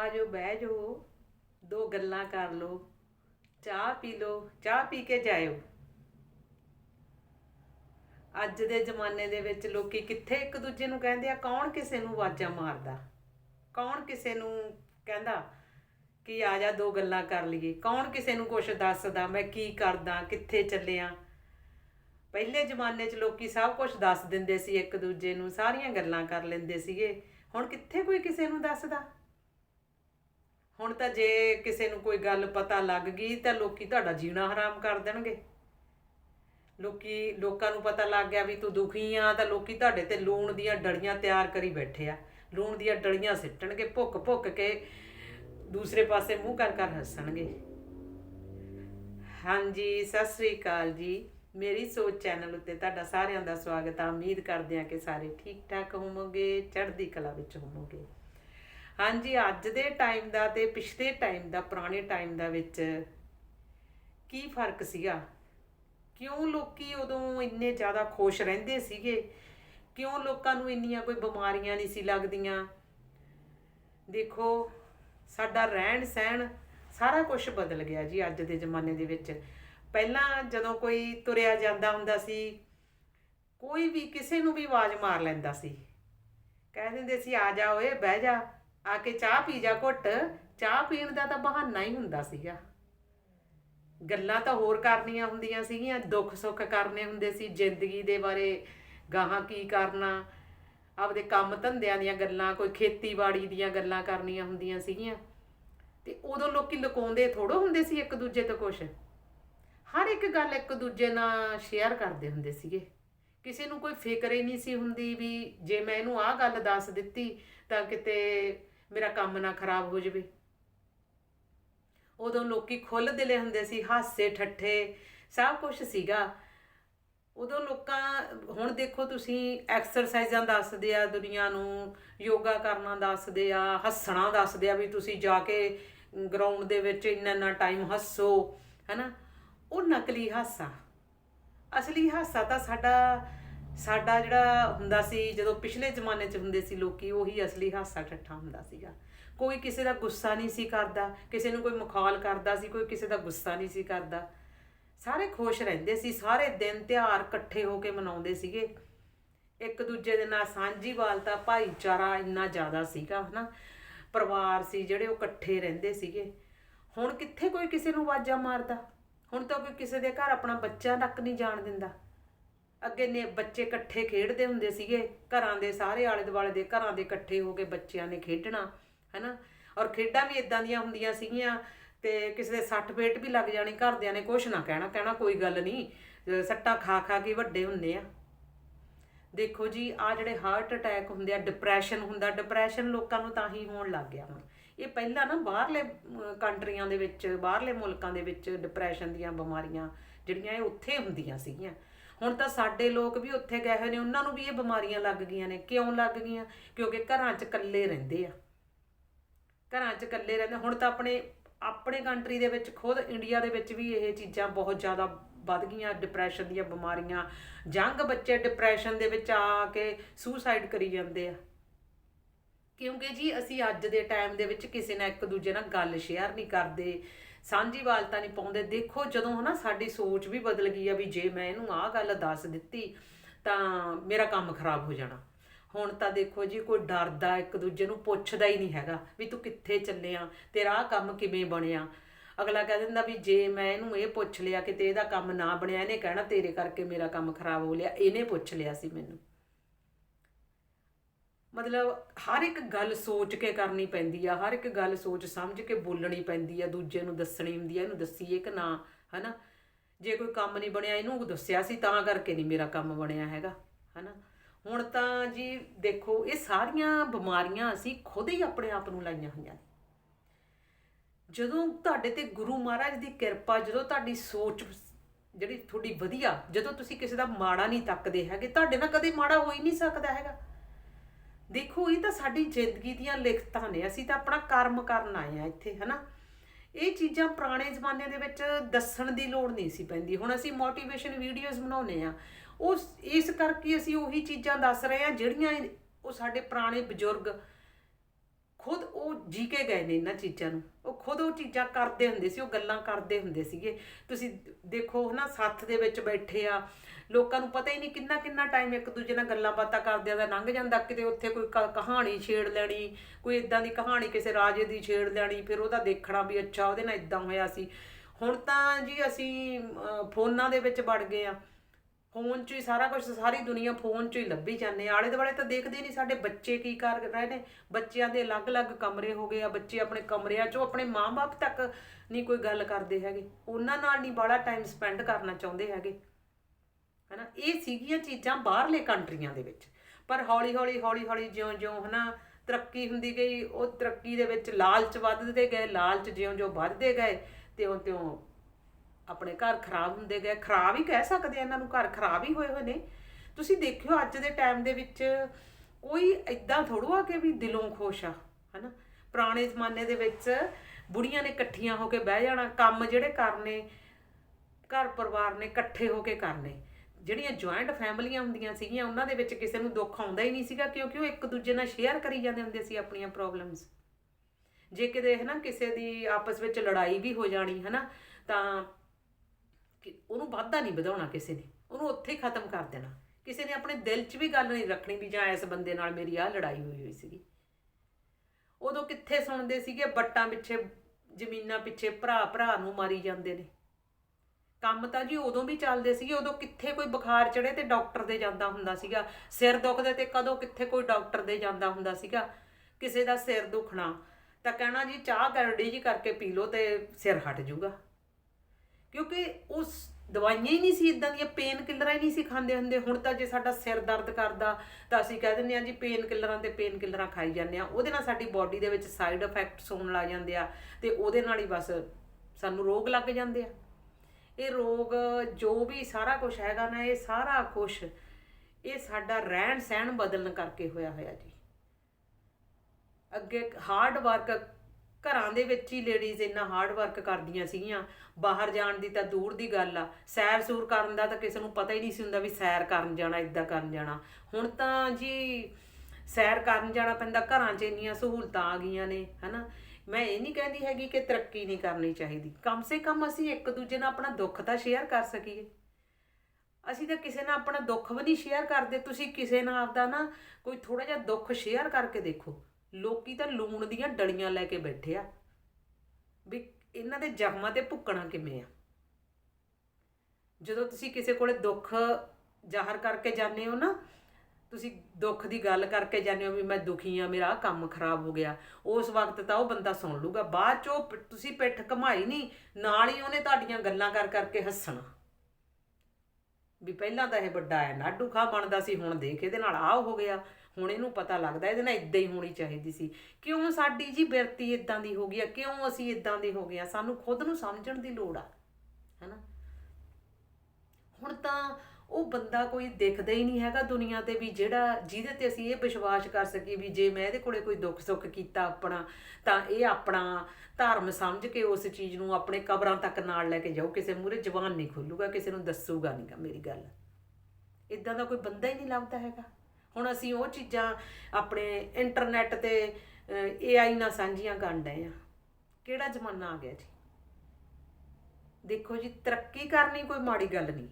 ਆ ਜਾਓ ਬਹਿ ਜਾਓ, ਦੋ ਗੱਲਾਂ ਕਰ ਲਓ, ਚਾਹ ਪੀ ਲਓ, ਚਾਹ ਪੀ ਕੇ ਜਾਇਓ। ਅੱਜ ਦੇ ਜ਼ਮਾਨੇ ਦੇ ਵਿੱਚ ਲੋਕੀ ਕਿੱਥੇ ਇੱਕ ਦੂਜੇ ਨੂੰ ਕਹਿੰਦੇ ਆ, ਕੌਣ ਕਿਸੇ ਨੂੰ ਆਵਾਜ਼ਾਂ ਮਾਰਦਾ? ਕੌਣ ਕਿਸੇ ਨੂੰ ਕਹਿੰਦਾ ਕਿ ਆ ਜਾ, ਦੋ ਗੱਲਾਂ ਕਰ ਲਈਏ? ਕੌਣ ਕਿਸੇ ਨੂੰ ਕੁਛ ਦੱਸਦਾ, ਮੈਂ ਕੀ ਕਰਦਾ, ਕਿੱਥੇ ਚੱਲਿਆ? ਪਹਿਲੇ ਜ਼ਮਾਨੇ 'ਚ ਲੋਕੀ ਸਭ ਕੁਝ ਦੱਸ ਦਿੰਦੇ ਸੀ ਇੱਕ ਦੂਜੇ ਨੂੰ, ਸਾਰੀਆਂ ਗੱਲਾਂ ਕਰ ਲੈਂਦੇ ਸੀਗੇ। ਹੁਣ ਕਿੱਥੇ ਕੋਈ ਕਿਸੇ ਨੂੰ ਦੱਸਦਾ? ਹੁਣ ਤਾਂ ਜੇ ਕਿਸੇ ਨੂੰ ਕੋਈ ਗੱਲ ਪਤਾ ਲੱਗ ਗਈ ਤਾਂ ਲੋਕੀ ਤੁਹਾਡਾ ਜੀਣਾ ਹਰਾਮ ਕਰ ਦੇਣਗੇ। ਲੋਕੀ, ਲੋਕਾਂ ਨੂੰ ਪਤਾ ਲੱਗ ਗਿਆ ਵੀ ਤੂੰ ਦੁਖੀ ਆ ਤਾਂ ਲੋਕੀ ਤੁਹਾਡੇ ਤੇ ਲੂਣ ਦੀਆਂ ਡਲੀਆਂ ਤਿਆਰ ਕਰੀ ਬੈਠੇ ਆ। ਲੂਣ ਦੀਆਂ ਡਲੀਆਂ ਸਿੱਟਣਗੇ ਭੁੱਕ ਭੁੱਕ ਕੇ ਦੂਸਰੇ ਪਾਸੇ ਮੂੰਹ ਕਰ ਕਰ ਹੱਸਣਗੇ। ਹਾਂਜੀ, ਸਤਿ ਸ੍ਰੀ ਅਕਾਲ ਜੀ। ਮੇਰੀ ਸੋਚ ਚੈਨਲ ਉੱਤੇ ਤੁਹਾਡਾ ਸਾਰਿਆਂ ਦਾ ਸਵਾਗਤ ਆ। ਉਮੀਦ ਕਰਦੇ ਆ ਕਿ ਸਾਰੇ ਠੀਕ ਠਾਕ ਹੋਵੋਗੇ, ਚੜ੍ਹਦੀ ਕਲਾ ਵਿੱਚ ਹੋਵੋਗੇ। ਹਾਂਜੀ, ਅੱਜ ਦੇ ਟਾਈਮ ਦਾ ਤੇ ਪਿਛਲੇ ਟਾਈਮ ਦਾ, ਪੁਰਾਣੇ ਟਾਈਮ ਦਾ ਵਿੱਚ ਕੀ ਫ਼ਰਕ ਸੀਗਾ? ਕਿਉਂ ਲੋਕੀ ਉਦੋਂ ਇੰਨੇ ਜ਼ਿਆਦਾ ਖੁਸ਼ ਰਹਿੰਦੇ ਸੀਗੇ? ਕਿਉਂ ਲੋਕਾਂ ਨੂੰ ਇੰਨੀਆਂ ਕੋਈ ਬਿਮਾਰੀਆਂ ਨਹੀਂ ਸੀ ਲੱਗਦੀਆਂ? ਦੇਖੋ, ਸਾਡਾ ਰਹਿਣ ਸਹਿਣ ਸਾਰਾ ਕੁਝ ਬਦਲ ਗਿਆ ਜੀ ਅੱਜ ਦੇ ਜ਼ਮਾਨੇ ਦੇ ਵਿੱਚ। ਪਹਿਲਾਂ ਜਦੋਂ ਕੋਈ ਤੁਰਿਆ ਜਾਂਦਾ ਹੁੰਦਾ ਸੀ, ਕੋਈ ਵੀ ਕਿਸੇ ਨੂੰ ਵੀ ਆਵਾਜ਼ ਮਾਰ ਲੈਂਦਾ ਸੀ। ਕਹਿ ਦਿੰਦੇ ਸੀ, ਆ ਜਾ ਓਏ, ਬਹਿ ਜਾ। ਆ ਕੇ ਚਾਹ ਪੀ ਜਾ ਘੁੱਟ, ਚਾਹ ਪੀਣ ਦਾ ਤਾਂ ਬਹਾਨਾ ਹੀ ਹੁੰਦਾ ਸੀਗਾ। ਗੱਲਾਂ ਤਾਂ ਹੋਰ ਕਰਨੀਆਂ ਹੁੰਦੀਆਂ ਸੀਗੀਆਂ, ਦੁੱਖ ਸੁੱਖ ਕਰਨੇ ਹੁੰਦੇ ਸੀ, ਜ਼ਿੰਦਗੀ ਦੇ ਬਾਰੇ ਗਾਹਾਂ ਕੀ ਕਰਨਾ, ਆਪਦੇ ਕੰਮ ਧੰਦਿਆਂ ਦੀਆਂ ਗੱਲਾਂ, ਕੋਈ ਖੇਤੀਬਾੜੀ ਦੀਆਂ ਗੱਲਾਂ ਕਰਨੀਆਂ ਹੁੰਦੀਆਂ ਸੀਗੀਆਂ। ਤੇ ਉਦੋਂ ਲੋਕੀ ਲੁਕਾਉਂਦੇ ਥੋੜੋ ਹੁੰਦੇ ਸੀ ਇੱਕ ਦੂਜੇ ਤੋਂ ਕੁਝ ਹਰ ਇੱਕ ਗੱਲ ਇੱਕ ਦੂਜੇ ਨਾਲ ਸ਼ੇਅਰ ਕਰਦੇ ਹੁੰਦੇ ਸੀਗੇ। ਕਿਸੇ ਨੂੰ ਕੋਈ ਫਿਕਰ ਹੀ ਨਹੀਂ ਸੀ ਹੁੰਦੀ ਵੀ ਜੇ ਮੈਂ ਇਹਨੂੰ ਆਹ ਗੱਲ ਦੱਸ ਦਿੱਤੀ ਤਾਂ ਕਿਤੇ ਮੇਰਾ ਕੰਮ ਨਾ ਖਰਾਬ ਹੋ ਜਾਵੇ। ਉਦੋਂ ਲੋਕੀ ਖੁੱਲ ਦਿਲੇ ਹੁੰਦੇ ਸੀ, ਹਾਸੇ ਠੱਠੇ, ਸਭ ਕੁਝ ਸੀਗਾ। ਉਦੋਂ ਲੋਕਾਂ, ਹੁਣ ਦੇਖੋ ਤੁਸੀਂ ਐਕਸਰਸਾਈਜ਼ਾਂ ਦੱਸਦੇ ਆ, ਦੁਨੀਆ ਨੂੰ ਯੋਗਾ ਕਰਨਾ ਦੱਸਦੇ ਆ, ਹੱਸਣਾ ਦੱਸਦੇ ਆ ਵੀ ਤੁਸੀਂ ਜਾ ਕੇ ਗਰਾਊਂਡ ਦੇ ਵਿੱਚ ਇੰਨਾ ਇੰਨਾ ਟਾਈਮ ਹੱਸੋ, ਹੈਨਾ। ਉਹ ਨਕਲੀ ਹਾਸਾ। ਅਸਲੀ ਹਾਸਾ ਤਾਂ ਸਾਡਾ ਸਾਡਾ ਜਿਹੜਾ ਹੁੰਦਾ ਸੀ, ਜਦੋਂ ਪਿਛਲੇ ਜ਼ਮਾਨੇ 'ਚ ਹੁੰਦੇ ਸੀ ਲੋਕੀ, ਉਹੀ ਅਸਲੀ ਹਾਸਾ ਠੱਠਾ ਹੁੰਦਾ ਸੀਗਾ। ਕੋਈ ਕਿਸੇ ਦਾ ਗੁੱਸਾ ਨਹੀਂ ਸੀ ਕਰਦਾ, ਕਿਸੇ ਨੂੰ ਕੋਈ ਮਖੌਲ ਕਰਦਾ ਸੀ, ਕੋਈ ਕਿਸੇ ਦਾ ਗੁੱਸਾ ਨਹੀਂ ਸੀ ਕਰਦਾ। ਸਾਰੇ ਖੁਸ਼ ਰਹਿੰਦੇ ਸੀ, ਸਾਰੇ ਦਿਨ ਤਿਉਹਾਰ ਇਕੱਠੇ ਹੋ ਕੇ ਮਨਾਉਂਦੇ ਸੀਗੇ। ਇੱਕ ਦੂਜੇ ਦੇ ਨਾਲ ਸਾਂਝੀਵਾਲਤਾ ਭਾਈਚਾਰਾ ਇੰਨਾ ਜ਼ਿਆਦਾ ਸੀਗਾ, ਹਨਾ। ਪਰਿਵਾਰ ਸੀ ਜਿਹੜੇ ਉਹ ਇਕੱਠੇ ਰਹਿੰਦੇ ਸੀਗੇ। ਹੁਣ ਕਿੱਥੇ ਕੋਈ ਕਿਸੇ ਨੂੰ ਆਵਾਜ਼ਾਂ ਮਾਰਦਾ? ਹੁਣ ਤਾਂ ਕੋਈ ਕਿਸੇ ਦੇ ਘਰ ਆਪਣਾ ਬੱਚਾ ਤੱਕ ਨਹੀਂ ਜਾਣ ਦਿੰਦਾ। ਅੱਗੇ ਨੇ ਬੱਚੇ ਇਕੱਠੇ ਖੇਡਦੇ ਹੁੰਦੇ ਸੀਗੇ, ਘਰਾਂ ਦੇ ਸਾਰੇ ਆਲੇ ਦੁਆਲੇ ਦੇ ਘਰਾਂ ਦੇ ਇਕੱਠੇ ਹੋ ਕੇ ਬੱਚਿਆਂ ਨੇ ਖੇਡਣਾ, ਹੈਨਾ? ਔਰ ਖੇਡਾਂ ਵੀ ਇਦਾਂ ਦੀਆਂ ਹੁੰਦੀਆਂ ਸੀਗੀਆਂ ਤੇ ਕਿਸੇ ਦੇ ਸੱਟ ਪੇਟ ਵੀ ਲੱਗ ਜਾਣੀ, ਘਰਦਿਆਂ ਨੇ ਕੁਛ ਨਾ ਕਹਿਣਾ ਕਹਿਣਾ ਕੋਈ ਗੱਲ ਨਹੀਂ ਸੱਟਾਂ ਖਾ ਖਾ ਕੇ ਵੱਡੇ ਹੁੰਦੇ ਆ। ਦੇਖੋ ਜੀ ਆ ਜਿਹੜੇ ਹਾਰਟ ਅਟੈਕ ਹੁੰਦੇ ਆ ਡਿਪਰੈਸ਼ਨ ਹੁੰਦਾ ਡਿਪਰੈਸ਼ਨ ਲੋਕਾਂ ਨੂੰ ਤਾਂ ਹੀ ਹੋਣ ਲੱਗ ਗਿਆ ਹੁਣ। ਇਹ ਪਹਿਲਾਂ ਨਾ ਬਾਹਰਲੇ ਕੰਟਰੀਆਂ ਦੇ ਵਿੱਚ, ਬਾਹਰਲੇ ਮੁਲਕਾਂ ਦੇ ਵਿੱਚ ਡਿਪਰੈਸ਼ਨ ਦੀਆਂ ਬਿਮਾਰੀਆਂ ਜਿਹੜੀਆਂ ਇਹ ਉੱਥੇ ਹੁੰਦੀਆਂ ਸੀਗੀਆਂ। ਹੁਣ ਤਾਂ ਸਾਡੇ ਲੋਕ ਵੀ ਉੱਥੇ ਗਏ ਹੋਏ ਨੇ, ਉਹਨਾਂ ਨੂੰ ਵੀ ਇਹ ਬਿਮਾਰੀਆਂ ਲੱਗ ਗਈਆਂ ਨੇ। ਕਿਉਂ ਲੱਗ ਗਈਆਂ? ਕਿਉਂਕਿ ਘਰਾਂ 'ਚ ਇਕੱਲੇ ਰਹਿੰਦੇ ਆ। ਘਰਾਂ 'ਚ ਇਕੱਲੇ ਰਹਿੰਦੇ, ਹੁਣ ਤਾਂ ਆਪਣੇ ਆਪਣੇ ਕੰਟਰੀ ਦੇ ਵਿੱਚ, ਖੁਦ ਇੰਡੀਆ ਦੇ ਵਿੱਚ ਵੀ ਇਹ ਚੀਜ਼ਾਂ ਬਹੁਤ ਜ਼ਿਆਦਾ ਵੱਧ ਗਈਆਂ ਡਿਪਰੈਸ਼ਨ ਦੀਆਂ ਬਿਮਾਰੀਆਂ। ਜੰਗ ਬੱਚੇ ਡਿਪਰੈਸ਼ਨ ਦੇ ਵਿੱਚ ਆ ਕੇ ਸੁਸਾਈਡ ਕਰੀ ਜਾਂਦੇ ਆ। ਕਿਉਂਕਿ ਜੀ, ਅਸੀਂ ਅੱਜ ਦੇ ਟਾਈਮ ਦੇ ਵਿੱਚ ਕਿਸੇ ਨਾਲ ਇੱਕ ਦੂਜੇ ਨਾਲ ਗੱਲ ਸ਼ੇਅਰ ਨਹੀਂ ਕਰਦੇ। ਸਾਂਝੀਵਾਲਤਾ ਨਹੀਂ ਪਾਉਂਦੇ। ਦੇਖੋ ਜਦੋਂ ਹਨਾ ਸਾਡੀ ਸੋਚ ਵੀ ਬਦਲ ਗਈ ਆ ਵੀ ਜੇ ਮੈਂ ਇਹਨੂੰ ਆਹ ਗੱਲ ਦੱਸ ਦਿੱਤੀ ਤਾਂ ਮੇਰਾ ਕੰਮ ਖਰਾਬ ਹੋ ਜਾਣਾ। ਹੁਣ ਤਾਂ ਦੇਖੋ ਜੀ ਕੋਈ ਡਰਦਾ ਇੱਕ ਦੂਜੇ ਨੂੰ ਪੁੱਛਦਾ ਹੀ ਨਹੀਂ ਹੈਗਾ ਵੀ ਤੂੰ ਕਿੱਥੇ ਚੱਲਿਆ ਤੇਰਾ ਆਹ ਕੰਮ ਕਿਵੇਂ ਬਣਿਆ? ਅਗਲਾ ਕਹਿ ਦਿੰਦਾ ਵੀ ਜੇ ਮੈਂ ਇਹਨੂੰ ਇਹ ਪੁੱਛ ਲਿਆ ਕਿਤੇ ਇਹਦਾ ਕੰਮ ਨਾ ਬਣਿਆ, ਇਹਨੇ ਕਹਿਣਾ ਤੇਰੇ ਕਰਕੇ ਮੇਰਾ ਕੰਮ ਖਰਾਬ ਹੋ ਲਿਆ, ਇਹਨੇ ਪੁੱਛ ਲਿਆ ਸੀ ਮੈਨੂੰ। ਮਤਲਬ ਹਰ ਇੱਕ ਗੱਲ ਸੋਚ ਕੇ ਕਰਨੀ ਪੈਂਦੀ ਆ, ਹਰ ਇੱਕ ਗੱਲ ਸੋਚ ਸਮਝ ਕੇ ਬੋਲਣੀ ਪੈਂਦੀ ਆ, ਦੂਜੇ ਨੂੰ ਦੱਸਣੀ ਹੁੰਦੀ ਆ, ਇਹਨੂੰ ਦੱਸੀਏ ਕਿ ਨਾ, ਹਨਾ? ਜੇ ਕੋਈ ਕੰਮ ਨਹੀਂ ਬਣਿਆ, ਇਹਨੂੰ ਦੱਸਿਆ ਸੀ, ਤਾਂ ਕਰਕੇ ਨਹੀਂ ਮੇਰਾ ਕੰਮ ਬਣਿਆ ਹੈਗਾ, ਹਨਾ? ਹੁਣ ਤਾਂ ਜੀ ਦੇਖੋ, ਇਹ ਸਾਰੀਆਂ ਬਿਮਾਰੀਆਂ ਅਸੀਂ ਖੁਦ ਹੀ ਆਪਣੇ ਆਪ ਨੂੰ ਲਾਈਆਂ ਹੋਈਆਂ ਨੇ। ਜਦੋਂ ਤੁਹਾਡੇ ਤੇ ਗੁਰੂ ਮਹਾਰਾਜ ਦੀ ਕਿਰਪਾ, ਜਦੋਂ ਤੁਹਾਡੀ ਸੋਚ ਜਿਹੜੀ ਤੁਹਾਡੀ ਵਧੀਆ, ਜਦੋਂ ਤੁਸੀਂ ਕਿਸੇ ਦਾ ਮਾੜਾ ਨਹੀਂ ਤੱਕਦੇ ਹੈਗੇ, ਤੁਹਾਡੇ ਨਾਲ ਕਦੇ ਮਾੜਾ ਹੋ ਹੀ ਨਹੀਂ ਸਕਦਾ ਹੈਗਾ। ਦੇਖੋ, ਇਹ ਤਾਂ ਸਾਡੀ ਜ਼ਿੰਦਗੀ ਦੀਆਂ ਲਿਖਤਾਂ ਨੇ, ਅਸੀਂ ਤਾਂ ਆਪਣਾ ਕਰਮ ਕਰਨ ਆਏ ਆ ਇੱਥੇ, ਹਨਾ? ਇਹ ਚੀਜ਼ਾਂ ਪੁਰਾਣੇ ਜ਼ਮਾਨੇ ਦੇ ਵਿੱਚ ਦੱਸਣ ਦੀ ਲੋੜ ਨਹੀਂ ਸੀ ਪੈਂਦੀ। ਹੁਣ ਅਸੀਂ ਮੋਟੀਵੇਸ਼ਨ ਵੀਡੀਓਜ਼ ਬਣਾਉਨੇ ਆ। ਉਸ, ਇਸ ਕਰਕੇ ਅਸੀਂ ਉਹੀ ਚੀਜ਼ਾਂ ਦੱਸ ਰਹੇ ਆ ਜਿਹੜੀਆਂ ਉਹ ਸਾਡੇ ਪੁਰਾਣੇ ਬਜ਼ੁਰਗ ਖੁਦ ਉਹ ਜੀ ਕੇ ਗਏ ਨੇ ਇਹਨਾਂ ਚੀਜ਼ਾਂ ਨੂੰ। ਉਹ ਖੁਦ ਉਹ ਚੀਜ਼ਾਂ ਕਰਦੇ ਹੁੰਦੇ ਸੀ, ਉਹ ਗੱਲਾਂ ਕਰਦੇ ਹੁੰਦੇ ਸੀਗੇ। ਤੁਸੀਂ ਦੇਖੋ ਨਾ ਸੱਥ ਦੇ ਵਿੱਚ ਬੈਠੇ ਆ। ਲੋਕਾਂ ਨੂੰ ਪਤਾ ਹੀ ਨਹੀਂ ਕਿੰਨਾ ਕਿੰਨਾ ਟਾਈਮ ਇੱਕ ਦੂਜੇ ਨਾਲ ਗੱਲਾਂ ਬਾਤਾਂ ਕਰਦਿਆਂ ਦਾ ਲੰਘ ਜਾਂਦਾ। ਕਿਤੇ ਉੱਥੇ ਕੋਈ ਕ- ਕਹਾਣੀ ਛੇੜ ਲੈਣੀ, ਕੋਈ ਇਦਾਂ ਦੀ ਕਹਾਣੀ ਕਿਸੇ ਰਾਜੇ ਦੀ ਛੇੜ ਲੈਣੀ, ਫਿਰ ਉਹਦਾ ਦੇਖਣਾ ਵੀ ਅੱਛਾ ਉਹਦੇ ਨਾਲ ਇਦਾਂ ਹੋਇਆ ਸੀ। ਹੁਣ ਤਾਂ ਜੀ ਅਸੀਂ ਫੋਨਾਂ ਦੇ ਵਿੱਚ ਵੜ ਗਏ ਆ। ਫੋਨ 'ਚ ਹੀ ਸਾਰਾ ਕੁਝ ਸਾਰੀ ਦੁਨੀਆ ਫੋਨ 'ਚ ਹੀ ਲੱਭੀ ਜਾਂਦੇ ਆ। ਆਲੇ ਦੁਆਲੇ ਤਾਂ ਦੇਖਦੇ ਨਹੀਂ ਸਾਡੇ ਬੱਚੇ ਕੀ ਕਰ ਰਹੇ ਨੇ। ਬੱਚਿਆਂ ਦੇ ਅਲੱਗ-ਅਲੱਗ ਕਮਰੇ ਹੋ ਗਏ ਆ, ਬੱਚੇ ਆਪਣੇ ਕਮਰਿਆਂ 'ਚੋਂ ਆਪਣੇ ਮਾਂ-ਬਾਪ ਤੱਕ ਨਹੀਂ ਕੋਈ ਗੱਲ ਕਰਦੇ ਹੈਗੇ। ਉਹਨਾਂ ਨਾਲ ਨਹੀਂ ਬਾਹਲਾ ਟਾਈਮ ਸਪੈਂਡ ਕਰਨਾ ਚਾਹੁੰਦੇ ਹੈਗੇ। ਹਨਾ, ਇਹ ਸੀਗੀਆਂ ਚੀਜ਼ਾਂ ਬਾਹਰਲੇ ਕੰਟਰੀਆਂ ਦੇ ਵਿੱਚ। ਪਰ ਹੌਲੀ ਹੌਲੀ ਹੌਲੀ ਹੌਲੀ ਜਿਉਂ-ਜਿਉਂ, ਹਨਾ, ਤਰੱਕੀ ਹੁੰਦੀ ਗਈ। ਉਹ ਤਰੱਕੀ ਦੇ ਵਿੱਚ ਲਾਲਚ ਵੱਧਦੇ ਗਏ, ਲਾਲਚ ਜਿਉਂ-ਜਿਉਂ ਵੱਧਦੇ ਗਏ ਤਿਉਂ-ਤਿਉਂ ਆਪਣੇ ਘਰ ਖਰਾਬ ਹੁੰਦੇ ਗਏ। ਖਰਾਬ ਹੀ ਕਹਿ ਸਕਦੇ ਆ ਇਹਨਾਂ ਨੂੰ, ਘਰ ਖਰਾਬ ਹੀ ਹੋਏ ਹੋਏ ਨੇ। ਤੁਸੀਂ ਦੇਖਿਓ ਅੱਜ ਦੇ ਟਾਈਮ ਦੇ ਵਿੱਚ ਕੋਈ ਇਦਾਂ ਥੋੜੂ ਆ ਕਿ ਵੀ ਦਿਲੋਂ ਖੁਸ਼ ਆ, ਹਨਾ? ਪੁਰਾਣੇ ਜ਼ਮਾਨੇ ਦੇ ਵਿੱਚ ਬੁੜੀਆਂ ਨੇ ਇਕੱਠੀਆਂ ਹੋ ਕੇ ਬਹਿ ਜਾਣਾ, ਕੰਮ ਜਿਹੜੇ ਕਰਨੇ, ਘਰ ਪਰਿਵਾਰ ਨੇ ਇਕੱਠੇ ਹੋ ਕੇ ਕਰਨੇ। ਜਿਹੜੀਆਂ ਜੁਆਇੰਟ ਫੈਮਲੀਆਂ ਹੁੰਦੀਆਂ ਸੀਗੀਆਂ, ਉਹਨਾਂ ਦੇ ਵਿੱਚ ਕਿਸੇ ਨੂੰ ਦੁੱਖ ਆਉਂਦਾ ਹੀ ਨਹੀਂ ਸੀਗਾ, ਕਿਉਂਕਿ ਉਹ ਇੱਕ ਦੂਜੇ ਨਾਲ ਸ਼ੇਅਰ ਕਰੀ ਜਾਂਦੇ ਹੁੰਦੇ ਸੀ ਆਪਣੀਆਂ ਪ੍ਰੋਬਲਮਸ ਜੇ ਕਿਤੇ ਹੈ ਨਾ ਕਿਸੇ ਦੀ ਆਪਸ ਵਿੱਚ ਲੜਾਈ ਵੀ ਹੋ ਜਾਣੀ ਹੈ ਨਾ ਤਾਂ ਕਿ ਉਹਨੂੰ ਵਾਧਾ ਨਹੀਂ ਵਧਾਉਣਾ ਕਿਸੇ ਨੇ, ਉਹਨੂੰ ਉੱਥੇ ਹੀ ਖਤਮ ਕਰ ਦੇਣਾ। ਕਿਸੇ ਨੇ ਆਪਣੇ ਦਿਲ 'ਚ ਵੀ ਗੱਲ ਨਹੀਂ ਰੱਖਣੀ ਵੀ ਜਾਂ ਇਸ ਬੰਦੇ ਨਾਲ ਮੇਰੀ ਆਹ ਲੜਾਈ ਹੋਈ ਹੋਈ ਸੀਗੀ। ਉਦੋਂ ਕਿੱਥੇ ਸੁਣਦੇ ਸੀਗੇ, ਬੱਟਾਂ ਪਿੱਛੇ, ਜ਼ਮੀਨਾਂ ਪਿੱਛੇ ਭਰਾ ਭਰਾ ਨੂੰ ਮਾਰੀ ਜਾਂਦੇ ਨੇ। ਕੰਮ ਤਾਂ ਜੀ ਉਦੋਂ ਵੀ ਚੱਲਦੇ ਸੀਗੇ, ਉਦੋਂ ਕਿੱਥੇ ਕੋਈ ਬੁਖਾਰ ਚੜੇ ਤੇ ਡਾਕਟਰ ਦੇ ਜਾਂਦਾ ਹੁੰਦਾ ਸੀਗਾ। ਸਿਰ ਦੁਖਦੇ ਤੇ ਕਦੋਂ ਕਿੱਥੇ ਕੋਈ ਡਾਕਟਰ ਦੇ ਜਾਂਦਾ ਹੁੰਦਾ ਸੀਗਾ। ਕਿਸੇ ਦਾ ਸਿਰ ਦੁਖਣਾ, ਤਾਂ ਕਹਿਣਾ ਜੀ ਚਾਹ ਕਰੜੀ ਜੀ ਕਰਕੇ ਪੀ ਲਓ ਤੇ ਸਿਰ ਹਟ ਜਾਊਗਾ ਕਿਉਂਕਿ ਉਸ ਦਵਾਈਆਂ ਹੀ ਨਹੀਂ ਸੀ ਇਦਾਂ ਦੀਆਂ ਪੇਨ ਕਿਲਰਾਂ ਹੀ ਨਹੀਂ ਸੀ ਖਾਂਦੇ ਹੁੰਦੇ। ਹੁਣ ਤਾਂ ਜੇ ਸਾਡਾ ਸਿਰ ਦਰਦ ਕਰਦਾ, ਤਾਂ ਅਸੀਂ ਕਹਿ ਦਿੰਦੇ ਆ ਜੀ ਪੇਨ ਕਿਲਰਾਂ ਤੇ ਪੇਨ ਕਿਲਰਾਂ ਖਾਈ ਜਾਂਦੇ ਆ ਉਹਦੇ ਨਾਲ ਸਾਡੀ ਬਾਡੀ ਦੇ ਵਿੱਚ ਸਾਈਡ ਇਫੈਕਟਸ ਹੋਣ ਲੱਗ ਜਾਂਦੇ ਆ ਤੇ ਉਹਦੇ ਨਾਲ ਹੀ ਬਸ ਸਾਨੂੰ ਰੋਗ ਲੱਗ ਜਾਂਦੇ ਆ। ਇਹ ਰੋਗ ਜੋ ਵੀ ਸਾਰਾ ਕੁਝ ਹੈਗਾ ਨਾ, ਇਹ ਸਾਰਾ ਕੁਝ ਇਹ ਸਾਡਾ ਰਹਿਣ ਸਹਿਣ ਬਦਲਣ ਕਰਕੇ ਹੋਇਆ ਹੋਇਆ ਜੀ। ਅੱਗੇ ਹਾਰਡ ਵਰਕ ਘਰਾਂ ਦੇ ਵਿੱਚ ਹੀ ਲੇਡੀਜ਼ ਇੰਨਾ ਹਾਰਡ ਵਰਕ ਕਰਦੀਆਂ ਸੀਗੀਆਂ। ਬਾਹਰ ਜਾਣ ਦੀ ਤਾਂ ਦੂਰ ਦੀ ਗੱਲ ਆ। ਸੈਰ ਸੂਰ ਕਰਨ ਦਾ ਤਾਂ ਕਿਸੇ ਨੂੰ ਪਤਾ ਹੀ ਨਹੀਂ ਸੀ ਹੁੰਦਾ ਵੀ ਸੈਰ ਕਰਨ ਜਾਣਾ ਇਦਾਂ ਕਰਨ ਜਾਣਾ। ਹੁਣ ਤਾਂ ਜੀ ਸੈਰ ਕਰਨ ਜਾਣਾ ਪੈਂਦਾ, ਘਰਾਂ 'ਚ ਇੰਨੀਆਂ ਸਹੂਲਤਾਂ ਆ ਗਈਆਂ ਨੇ, ਹਨਾ। ਮੈਂ ਇਹ ਨਹੀਂ ਕਹਿੰਦੀ ਹੈਗੀ ਕਿ ਤਰੱਕੀ ਨਹੀਂ ਕਰਨੀ ਚਾਹੀਦੀ। ਕਮ ਸੇ ਕਮ ਅਸੀਂ ਇੱਕ ਦੂਜੇ ਨਾਲ ਆਪਣਾ ਦੁੱਖ ਤਾਂ ਸ਼ੇਅਰ ਕਰ ਸਕੀਏ। ਅਸੀਂ ਤਾਂ ਕਿਸੇ ਨਾਲ ਆਪਣਾ ਦੁੱਖ ਵੀ ਨਹੀਂ ਸ਼ੇਅਰ ਕਰਦੇ। ਤੁਸੀਂ ਕਿਸੇ ਨਾਲ ਆਪਦਾ ਨਾ ਕੋਈ ਥੋੜਾ ਜਿਹਾ ਦੁੱਖ ਸ਼ੇਅਰ ਕਰਕੇ ਦੇਖੋ। ਲੋਕੀ ਤਾਂ ਲੂਣ ਦੀਆਂ ਡਲੀਆਂ ਲੈ ਕੇ ਬੈਠੇ ਆ। ਵੀ ਇਹਨਾਂ ਦੇ ਜ਼ਖਮਾਂ ਤੇ ਭੁੱਕਣਾ ਕਿਵੇਂ ਆ? ਜਦੋਂ ਤੁਸੀਂ ਕਿਸੇ ਕੋਲੇ ਦੁੱਖ ਜ਼ਾਹਰ ਕਰਕੇ ਜਾਂਦੇ ਹੋ ਨਾ, ਤੁਸੀਂ ਦੁੱਖ ਦੀ ਗੱਲ ਕਰਕੇ ਜਾਂਦੇ ਹੋ ਵੀ ਮੈਂ ਦੁਖੀ ਆ, ਮੇਰਾ ਕੰਮ ਖਰਾਬ ਹੋ ਗਿਆ। ਉਸ ਵਕਤ ਤਾਂ ਉਹ ਬੰਦਾ ਸੁਣ ਲੂਗਾ। ਬਾਅਦ ਚ ਉਹ ਤੁਸੀਂ ਪਿੱਠ ਕਮਾਈ ਨਹੀਂ, ਨਾਲ ਹੀ ਉਹਨੇ ਤੁਹਾਡੀਆਂ ਗੱਲਾਂ ਕਰ ਕਰਕੇ ਹੱਸਣਾ। ਵੀ ਪਹਿਲਾਂ ਤਾਂ ਇਹ ਵੱਡਾ ਹੈ ਨਾਡੂ ਖਾ ਬਣਦਾ ਸੀ, ਹੁਣ ਦੇਖ ਇਹਦੇ ਨਾਲ ਆਹ ਹੋ ਗਿਆ। ਹੁਣ ਇਹਨੂੰ ਪਤਾ ਲੱਗਦਾ, ਇਹਦੇ ਨਾਲ ਇਦਾਂ ਹੀ ਹੋਣੀ ਚਾਹੀਦੀ ਸੀ। ਕਿਉਂ ਸਾਡੀ ਜੀ ਬਿਰਤੀ ਇਦਾਂ ਦੀ ਹੋ ਗਈ ਆ? ਕਿਉਂ ਅਸੀਂ ਇਦਾਂ ਦੇ ਹੋ ਗਏ ਆ? ਸਾਨੂੰ ਖੁਦ ਨੂੰ ਸਮਝਣ ਦੀ ਲੋੜ ਆ, ਹੈਨਾ? ਹੁਣ ਤਾਂ ਉਹ ਬੰਦਾ ਕੋਈ ਦਿਖਦਾ ਹੀ ਨਹੀਂ ਹੈਗਾ ਦੁਨੀਆ ਤੇ ਵੀ ਜਿਹੜਾ, ਜਿਹਦੇ ਤੇ ਅਸੀਂ ਇਹ ਵਿਸ਼ਵਾਸ ਕਰ ਸਕੀਏ ਵੀ ਜੇ ਮੈਂ ਇਹਦੇ ਕੋਲੇ ਕੋਈ ਦੁੱਖ ਸੁੱਖ ਕੀਤਾ ਆਪਣਾ, ਤਾਂ ਇਹ ਆਪਣਾ ਧਰਮ ਸਮਝ ਕੇ ਉਸ ਚੀਜ਼ ਨੂੰ ਆਪਣੇ ਕਬਰਾਂ ਤੱਕ ਨਾਲ ਲੈ ਕੇ ਜਾਓ ਕਿਸੇ ਮੂਹਰੇ ਜ਼ਬਾਨ ਨਹੀਂ ਖੋਲੂਗਾ, ਕਿਸੇ ਨੂੰ ਦੱਸੂਗਾ ਨਹੀਂਗਾ ਮੇਰੀ ਗੱਲ। ਇਦਾਂ ਦਾ ਕੋਈ ਬੰਦਾ ਹੀ ਨਹੀਂ ਲੱਭਦਾ ਹੈਗਾ। ਹੁਣ ਅਸੀਂ ਉਹ ਚੀਜ਼ਾਂ ਆਪਣੇ ਇੰਟਰਨੈਟ ਤੇ AI ਨਾਲ ਸਾਂਝੀਆਂ ਕਰਨ ਡਏ ਆ ਕਿਹੜਾ ਜ਼ਮਾਨਾ ਆ ਗਿਆ ਜੀ? ਦੇਖੋ ਜੀ, ਤਰੱਕੀ ਕਰਨੀ ਕੋਈ ਮਾੜੀ ਗੱਲ ਨਹੀਂ।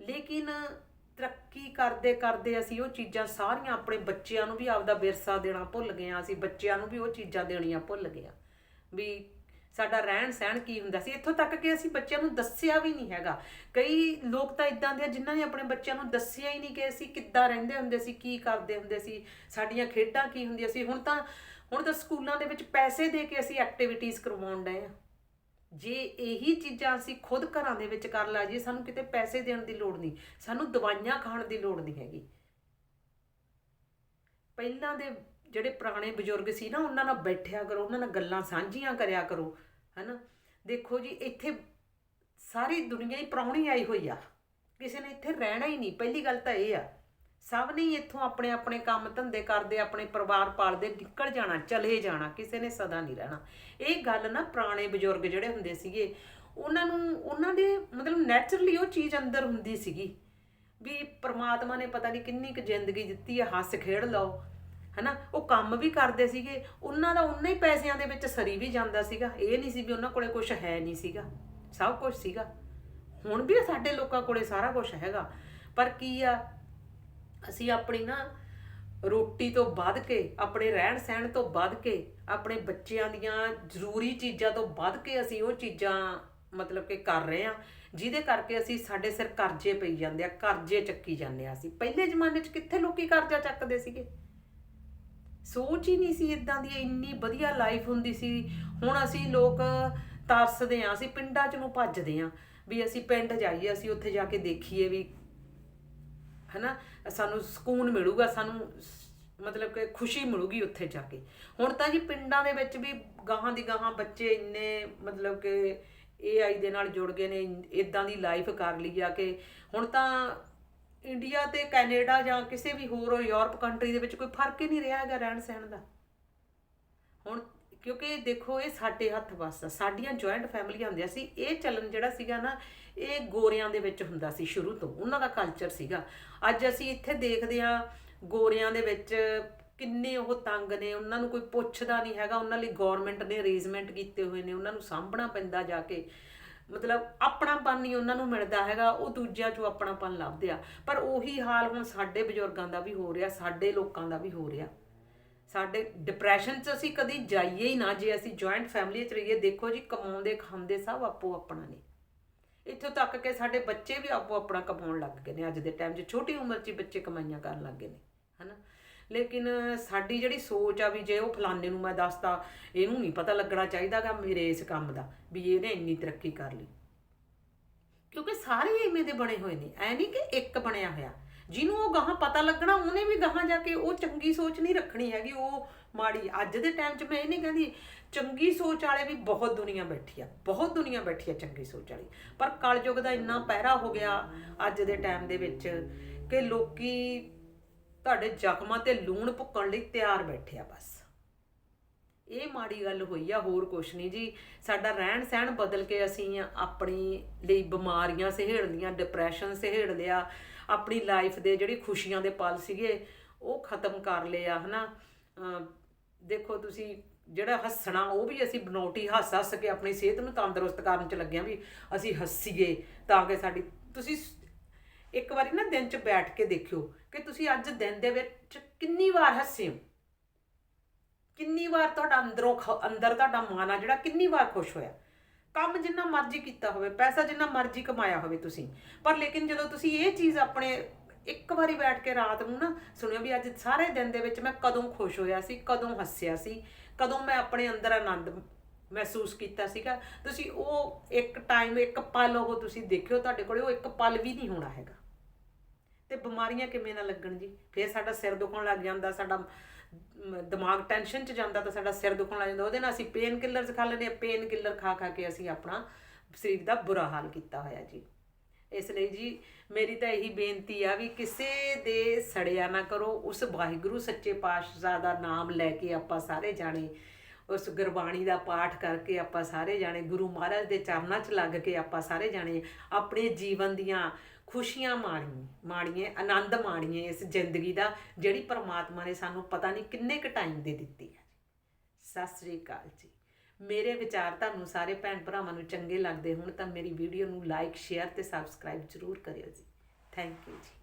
ਲੇਕਿਨ ਤਰੱਕੀ ਕਰਦੇ ਕਰਦੇ ਅਸੀਂ ਉਹ ਚੀਜ਼ਾਂ ਸਾਰੀਆਂ ਆਪਣੇ ਬੱਚਿਆਂ ਨੂੰ ਵੀ ਆਪਦਾ ਵਿਰਸਾ ਦੇਣਾ ਭੁੱਲ ਗਏ ਆ ਅਸੀਂ ਬੱਚਿਆਂ ਨੂੰ ਵੀ ਉਹ ਚੀਜ਼ਾਂ ਦੇਣੀਆਂ ਭੁੱਲ ਗਏ ਆ ਵੀ ਸਾਡਾ ਰਹਿਣ ਸਹਿਣ ਕੀ ਹੁੰਦਾ ਸੀ? ਇੱਥੋਂ ਤੱਕ ਕਿ ਅਸੀਂ ਬੱਚਿਆਂ ਨੂੰ ਦੱਸਿਆ ਵੀ ਨਹੀਂ ਹੈਗਾ। ਕਈ ਲੋਕ ਤਾਂ ਇਦਾਂ ਦੇ ਆ ਜਿਨ੍ਹਾਂ ਨੇ ਆਪਣੇ ਬੱਚਿਆਂ ਨੂੰ ਦੱਸਿਆ ਹੀ ਨਹੀਂ ਕਿ ਅਸੀਂ ਕਿੱਦਾਂ ਰਹਿੰਦੇ ਹੁੰਦੇ ਸੀ, ਕੀ ਕਰਦੇ ਹੁੰਦੇ ਸੀ, ਸਾਡੀਆਂ ਖੇਡਾਂ ਕੀ ਹੁੰਦੀਆਂ ਸੀ। ਹੁਣ ਤਾਂ ਹੁਣ ਤਾਂ ਸਕੂਲਾਂ ਦੇ ਵਿੱਚ ਪੈਸੇ ਦੇ ਕੇ ਅਸੀਂ ਐਕਟੀਵਿਟੀਜ਼ ਕਰਵਾਉਣ ਡਏ ਆ। ਜੇ ਇਹੀ ਚੀਜ਼ਾਂ ਅਸੀਂ ਖੁਦ ਘਰਾਂ ਦੇ ਵਿੱਚ ਕਰ ਲਾ ਜੀ ਸਾਨੂੰ ਕਿਤੇ ਪੈਸੇ ਦੇਣ ਦੀ ਲੋੜ ਨਹੀਂ। ਸਾਨੂੰ ਦਵਾਈਆਂ ਖਾਣ ਦੀ ਲੋੜ ਨਹੀਂ ਹੈਗੀ। ਪਹਿਲਾਂ ਦੇ ਜਿਹੜੇ ਪੁਰਾਣੇ ਬਜ਼ੁਰਗ ਸੀ ਨਾ, ਉਹਨਾਂ ਨਾਲ ਬੈਠਿਆ ਕਰੋ, ਉਹਨਾਂ ਨਾਲ ਗੱਲਾਂ ਸਾਂਝੀਆਂ ਕਰਿਆ ਕਰੋ, ਹੈਨਾ? ਦੇਖੋ ਜੀ, ਇੱਥੇ ਸਾਰੀ ਦੁਨੀਆ ਹੀ ਪ੍ਰਾਹੁਣੀ ਆਈ ਹੋਈ ਆ। ਕਿਸੇ ਨੇ ਇੱਥੇ ਰਹਿਣਾ ਹੀ ਨਹੀਂ। ਪਹਿਲੀ ਗੱਲ ਤਾਂ ਇਹ ਆ, ਸਭ ਨੇ ਹੀ ਇੱਥੋਂ ਆਪਣੇ ਆਪਣੇ ਕੰਮ ਧੰਦੇ ਕਰਦੇ, ਆਪਣੇ ਪਰਿਵਾਰ ਪਾਲਦੇ ਨਿਕਲ ਜਾਣਾ, ਚਲੇ ਜਾਣਾ, ਕਿਸੇ ਨੇ ਸਦਾ ਨਹੀਂ ਰਹਿਣਾ। ਇਹ ਗੱਲ ਨਾ ਪੁਰਾਣੇ ਬਜ਼ੁਰਗ ਜਿਹੜੇ ਹੁੰਦੇ ਸੀਗੇ, ਉਹਨਾਂ ਨੂੰ, ਉਹਨਾਂ ਦੇ ਮਤਲਬ ਨੈਚੁਰਲੀ ਉਹ ਚੀਜ਼ ਅੰਦਰ ਹੁੰਦੀ ਸੀਗੀ। ਵੀ ਪ੍ਰਮਾਤਮਾ ਨੇ ਪਤਾ ਨਹੀਂ ਕਿੰਨੀ ਕੁ ਜ਼ਿੰਦਗੀ ਦਿੱਤੀ ਹੈ ਹੱਸ ਖੇਡ ਲਓ ਹਨਾ? ਉਹ ਕੰਮ ਵੀ ਕਰਦੇ ਸੀਗੇ, ਉਹਨਾਂ ਦਾ ਉਨਾ ਹੀ ਪੈਸਿਆਂ ਦੇ ਵਿੱਚ ਸਰੀ ਵੀ ਜਾਂਦਾ ਸੀਗਾ। ਇਹ ਨਹੀਂ ਸੀ ਵੀ ਉਹਨਾਂ ਕੋਲੇ ਕੁਝ ਹੈ ਨਹੀਂ ਸੀਗਾ। ਸਭ ਕੁਝ ਸੀਗਾ। ਹੁਣ ਵੀ ਸਾਡੇ ਲੋਕਾਂ ਕੋਲੇ ਸਾਰਾ ਕੁਝ ਹੈਗਾ। ਪਰ ਕੀ ਆ? ਅਸੀਂ ਆਪਣੀ ਨਾ ਰੋਟੀ ਤੋਂ ਵੱਧ ਕੇ, ਆਪਣੇ ਰਹਿਣ ਸਹਿਣ ਤੋਂ ਵੱਧ ਕੇ, ਆਪਣੇ ਬੱਚਿਆਂ ਦੀਆਂ ਜ਼ਰੂਰੀ ਚੀਜ਼ਾਂ ਤੋਂ ਵੱਧ ਕੇ ਅਸੀਂ ਉਹ ਚੀਜ਼ਾਂ ਮਤਲਬ ਕਿ ਕਰ ਰਹੇ ਆ ਜਿਹਦੇ ਕਰਕੇ ਅਸੀਂ ਸਾਡੇ ਸਿਰ ਕਰਜ਼ੇ ਪਈ ਜਾਂਦੇ ਆ, ਕਰਜ਼ੇ ਚੱਕੀ ਜਾਂਦੇ ਆ ਅਸੀਂ। ਪਹਿਲੇ ਜ਼ਮਾਨੇ 'ਚ ਕਿੱਥੇ ਲੋਕੀ ਕਰਜ਼ਾ ਚੱਕਦੇ ਸੀਗੇ? ਸੋਚ ਹੀ ਨਹੀਂ ਸੀ ਇਦਾਂ ਦੀ, ਇੰਨੀ ਵਧੀਆ ਲਾਈਫ ਹੁੰਦੀ ਸੀ। ਹੁਣ ਅਸੀਂ ਲੋਕ ਤਰਸਦੇ ਆ ਅਸੀਂ ਪਿੰਡਾਂ 'ਚ ਨੂੰ ਭੱਜਦੇ ਆ ਵੀ ਅਸੀਂ ਪਿੰਡ ਜਾਈਏ, ਅਸੀਂ ਉੱਥੇ ਜਾ ਕੇ ਦੇਖੀਏ ਵੀ ਹਨਾ, ਸਾਨੂੰ ਸਕੂਨ ਮਿਲੂਗਾ, ਸਾਨੂੰ ਮਤਲਬ ਕਿ ਖੁਸ਼ੀ ਮਿਲੂਗੀ ਉੱਥੇ ਜਾ ਕੇ। ਹੁਣ ਤਾਂ ਜੀ ਪਿੰਡਾਂ ਦੇ ਵਿੱਚ ਵੀ ਗਾਹਾਂ ਦੀ ਗਾਹਾਂ ਬੱਚੇ ਇੰਨੇ ਮਤਲਬ ਕਿ AI ਦੇ ਨਾਲ ਜੁੜ ਗਏ ਨੇ ਇਦਾਂ ਦੀ ਲਾਈਫ ਕਰ ਲਈ ਆ ਕਿ ਹੁਣ ਤਾਂ ਇੰਡੀਆ ਤੇ ਕੈਨੇਡਾ ਜਾਂ ਕਿਸੇ ਵੀ ਹੋਰ ਯੂਰਪ ਕੰਟਰੀ ਦੇ ਵਿੱਚ ਕੋਈ ਫ਼ਰਕ ਹੀ ਨਹੀਂ ਰਿਹਾ ਹੈਗਾ ਰਹਿਣ ਸਹਿਣ ਦਾ। ਹੁਣ ਕਿਉਂਕਿ ਦੇਖੋ, ਇਹ ਸਾਡੇ ਹੱਥ ਵੱਸ ਸਾਡੀਆਂ ਜੁਆਇੰਟ ਫੈਮਲੀਆਂ ਹੁੰਦੀਆਂ ਸੀ। ਇਹ ਚੱਲਣ ਜਿਹੜਾ ਸੀਗਾ ਨਾ, ਇਹ ਗੋਰਿਆਂ ਦੇ ਵਿੱਚ ਹੁੰਦਾ ਸੀ ਸ਼ੁਰੂ ਤੋਂ। ਉਹਨਾਂ ਦਾ ਕਲਚਰ ਸੀਗਾ। ਅੱਜ ਅਸੀਂ ਇੱਥੇ ਦੇਖਦੇ ਆ ਗੋਰਿਆਂ ਦੇ ਵਿੱਚ ਕਿੰਨੇ ਉਹ ਤੰਗ ਨੇ। ਉਹਨਾਂ ਨੂੰ ਕੋਈ ਪੁੱਛਦਾ ਨਹੀਂ ਹੈਗਾ। ਉਹਨਾਂ ਲਈ ਗਵਰਨਮੈਂਟ ਨੇ ਅਰੇਂਜਮੈਂਟ ਕੀਤੇ ਹੋਏ ਨੇ। ਉਹਨਾਂ ਨੂੰ ਸਾਂਭਣਾ ਪੈਂਦਾ ਜਾ ਕੇ। ਮਤਲਬ ਆਪਣਾਪਨ ਨਹੀਂ ਉਹਨਾਂ ਨੂੰ ਮਿਲਦਾ ਹੈਗਾ, ਉਹ ਦੂਜਿਆਂ 'ਚੋਂ ਆਪਣਾਪਨ ਲੱਭਦੇ ਆ। ਪਰ ਉਹੀ ਹਾਲ ਹੁਣ ਸਾਡੇ ਬਜ਼ੁਰਗਾਂ ਦਾ ਵੀ ਹੋ ਰਿਹਾ, ਸਾਡੇ ਲੋਕਾਂ ਦਾ ਵੀ ਹੋ ਰਿਹਾ। ਸਾਡੇ ਡਿਪਰੈਸ਼ਨ 'ਚ ਅਸੀਂ ਕਦੀ ਜਾਈਏ ਹੀ ਨਾ, ਜੇ ਅਸੀਂ ਜੁਆਇੰਟ ਫੈਮਿਲੀ 'ਚ ਰਹੀਏ, ਦੇਖੋ ਜੀ, ਕਮਾਉਂਦੇ, ਖਾਂਦੇ ਸਭ ਆਪੋ ਆਪਣਾ ਨੇ। ਇੱਥੋਂ ਤੱਕ ਕਿ ਸਾਡੇ ਬੱਚੇ ਵੀ ਆਪੋ ਆਪਣਾ ਕਮਾਉਣ ਲੱਗ ਗਏ ਨੇ ਅੱਜ ਦੇ ਟਾਈਮ 'ਚ, ਛੋਟੀ ਉਮਰ 'ਚ ਹੀ ਬੱਚੇ ਕਮਾਈਆਂ ਕਰਨ ਲੱਗ ਗਏ ਨੇ, ਹਨਾ? ਲੇਕਿਨ ਸਾਡੀ ਜਿਹੜੀ ਸੋਚ ਆ ਵੀ ਜੇ ਉਹ ਫਲਾਣੇ ਨੂੰ ਮੈਂ ਦੱਸਦਾ ਇਹਨੂੰ ਨਹੀਂ ਪਤਾ ਲੱਗਣਾ ਚਾਹੀਦਾਗਾ ਮੇਰੇ ਇਸ ਕੰਮ ਦਾ, ਵੀ ਇਹਨੇ ਇੰਨੀ ਤਰੱਕੀ ਕਰ ਲਈ। ਕਿਉਂਕਿ ਸਾਰੇ ਇਵੇਂ ਦੇ ਬਣੇ ਹੋਏ ਨੇ, ਐ ਨਹੀਂ ਕਿ ਇੱਕ ਬਣਿਆ ਹੋਇਆ। ਜਿਹਨੂੰ ਉਹ ਗਾਹਾਂ ਪਤਾ ਲੱਗਣਾ, ਉਹਨੇ ਵੀ ਗਾਹਾਂ ਜਾ ਕੇ ਉਹ ਚੰਗੀ ਸੋਚ ਨਹੀਂ ਰੱਖਣੀ ਹੈਗੀ, ਉਹ ਮਾੜੀ। ਅੱਜ ਦੇ ਟਾਈਮ 'ਚ ਮੈਂ ਇਹ ਨਹੀਂ ਕਹਿੰਦੀ, ਚੰਗੀ ਸੋਚ ਵਾਲੇ ਵੀ ਬਹੁਤ ਦੁਨੀਆ ਬੈਠੀ ਆ, ਬਹੁਤ ਦੁਨੀਆ ਬੈਠੀ ਆ ਚੰਗੀ ਸੋਚ ਵਾਲੀ। ਪਰ ਕਲਯੁਗ ਦਾ ਇੰਨਾ ਪਹਿਰਾ ਹੋ ਗਿਆ ਅੱਜ ਦੇ ਟਾਈਮ ਦੇ ਵਿੱਚ ਕਿ ਲੋਕੀ ਤੁਹਾਡੇ ਜ਼ਖਮਾਂ ਤੇ ਲੂਣ ਭੁੱਕਣ ਲਈ ਤਿਆਰ ਬੈਠੇ ਆ ਬਸ। ਇਹ ਮਾੜੀ ਗੱਲ ਹੋਈ ਆ, ਹੋਰ ਕੁਛ ਨਹੀਂ ਜੀ। ਸਾਡਾ ਰਹਿਣ ਸਹਿਣ ਬਦਲ ਕੇ ਅਸੀਂ ਆਪਣੀ ਲਈ ਬਿਮਾਰੀਆਂ ਸਹੇੜ ਲੀਆਂ ਡਿਪਰੈਸ਼ਨ ਸਹੇੜ ਲਿਆ, ਆਪਣੀ ਲਾਈਫ ਦੇ ਜਿਹੜੀ ਖੁਸ਼ੀਆਂ ਦੇ ਪਲ ਸੀਗੇ, ਉਹ ਖਤਮ ਕਰ ਲਏ ਆ ਹਨਾ? ਅਮ ਦੇਖੋ ਤੁਸੀਂ, ਜਿਹੜਾ ਹੱਸਣਾ, ਉਹ ਵੀ ਅਸੀਂ ਬਨੋਟੀ ਹੱਸ ਹੱਸ ਕੇ ਆਪਣੀ ਸਿਹਤ ਨੂੰ ਤੰਦਰੁਸਤ ਕਰਨ ਚ ਲੱਗਿਆ ਵੀ ਅਸੀਂ ਹੱਸੀਏ, ਤਾਂ ਕਿ ਸਾਡੀ, ਤੁਸੀਂ ਸ- ਇੱਕ ਵਾਰੀ ਨਾ ਦਿਨ ਚ ਬੈਠ ਕੇ ਦੇਖਿਓ ਕਿ ਤੁਸੀਂ ਅੱਜ ਦਿਨ ਦੇ ਵਿੱਚ ਕਿੰਨੀ ਵਾਰ ਹੱਸੇ ਹੋ। ਕਿੰਨੀ ਵਾਰ ਤੁਹਾਡਾ ਅੰਦਰੋਂ ਖ- ਅੰਦਰ ਤੁਹਾਡਾ ਮਨ ਆ ਜਿਹੜਾ ਕਿੰਨੀ ਵਾਰ ਖੁਸ਼ ਹੋਇਆ। ਕੰਮ ਜਿੰਨਾ ਮਰਜ਼ੀ ਕੀਤਾ ਹੋਵੇ, ਪੈਸਾ ਜਿੰਨਾ ਮਰਜ਼ੀ ਕਮਾਇਆ ਹੋਵੇ ਤੁਸੀਂ। ਪਰ ਲੇਕਿਨ ਜਦੋਂ ਤੁਸੀਂ ਇਹ ਚੀਜ਼ ਆਪਣੇ ਇੱਕ ਵਾਰੀ ਬੈਠ ਕੇ ਰਾਤ ਨੂੰ ਨਾ ਸੁਣਿਓ ਵੀ ਅੱਜ ਸਾਰੇ ਦਿਨ ਦੇ ਵਿੱਚ ਮੈਂ ਕਦੋਂ ਖੁਸ਼ ਹੋਇਆ ਸੀ, ਕਦੋਂ ਹੱਸਿਆ ਸੀ, ਕਦੋਂ ਮੈਂ ਆਪਣੇ ਅੰਦਰ ਆਨੰਦ ਮਹਿਸੂਸ ਕੀਤਾ ਸੀਗਾ। ਤੁਸੀਂ ਉਹ ਇੱਕ ਟਾਈਮ ਇੱਕ ਪਲ ਉਹ ਤੁਸੀਂ ਦੇਖਿਓ ਤੁਹਾਡੇ ਕੋਲੇ, ਉਹ ਇੱਕ ਪਲ ਵੀ ਨਹੀਂ ਹੋਣਾ ਹੈਗਾ। ਤੇ ਬਿਮਾਰੀਆਂ ਕਿਵੇਂ ਨਾ ਲੱਗਣ ਜੀ? ਫਿਰ ਸਾਡਾ ਸਿਰ ਦੁਖਣ ਲੱਗ ਜਾਂਦਾ, ਸਾਡਾ ਦਿਮਾਗ ਟੈਨਸ਼ਨ ਚ ਜਾਂਦਾ ਤਾਂ ਸਾਡਾ ਸਿਰ ਦੁਖਣ ਲੱਗ ਜਾਂਦਾ। ਉਹਦੇ ਨਾਲ ਅਸੀਂ ਪੇਨ ਕਿਲਰਸ ਖਾ ਲੈਂਦੇ ਆ ਪੇਨ ਕਿਲਰ ਖਾ ਖਾ ਕੇ ਅਸੀਂ ਆਪਣਾ ਸਰੀਰ ਦਾ ਬੁਰਾ ਹਾਲ ਕੀਤਾ ਹੋਇਆ ਜੀ। ਇਸ ਲਈ ਜੀ ਮੇਰੀ ਤਾਂ ਇਹੀ ਬੇਨਤੀ ਆ ਵੀ ਕਿਸੇ ਦੇ ਸੜਿਆ ਨਾ ਕਰੋ। ਉਸ ਵਾਹਿਗੁਰੂ ਸੱਚੇ ਪਾਤਸ਼ਾਹ ਦਾ ਨਾਮ ਲੈ ਕੇ ਆਪਾਂ ਸਾਰੇ ਜਾਣੇ, ਉਸ ਗੁਰਬਾਣੀ ਦਾ ਪਾਠ ਕਰਕੇ ਆਪਾਂ ਸਾਰੇ ਜਾਣੇ, ਗੁਰੂ ਮਹਾਰਾਜ ਦੇ ਚਰਨਾਂ 'ਚ ਲੱਗ ਕੇ ਆਪਾਂ ਸਾਰੇ ਜਾਣੇ ਆਪਣੇ ਜੀਵਨ ਦੀਆਂ ਖੁਸ਼ੀਆਂ ਮਾਣੀਏ ਮਾਣੀਏ ਆਨੰਦ ਮਾਣੀਏ ਇਸ ਜ਼ਿੰਦਗੀ ਦਾ, ਜਿਹੜੀ ਪਰਮਾਤਮਾ ਨੇ ਸਾਨੂੰ ਪਤਾ ਨਹੀਂ ਕਿੰਨੇ ਕੁ ਟਾਈਮ ਦੇ ਦਿੱਤੀ ਹੈ। ਸਤਿ ਸ੍ਰੀ ਅਕਾਲ ਜੀ। ਮੇਰੇ ਵਿਚਾਰ ਤੁਹਾਨੂੰ ਸਾਰੇ ਭੈਣ ਭਰਾਵਾਂ ਨੂੰ ਚੰਗੇ ਲੱਗਦੇ ਹੋਣ ਤਾਂ ਮੇਰੀ ਵੀਡੀਓ ਨੂੰ ਲਾਈਕ ਸ਼ੇਅਰ ਤੇ ਸਬਸਕ੍ਰਾਈਬ ਜ਼ਰੂਰ ਕਰਿਓ ਜੀ। ਥੈਂਕ ਯੂ ਜੀ।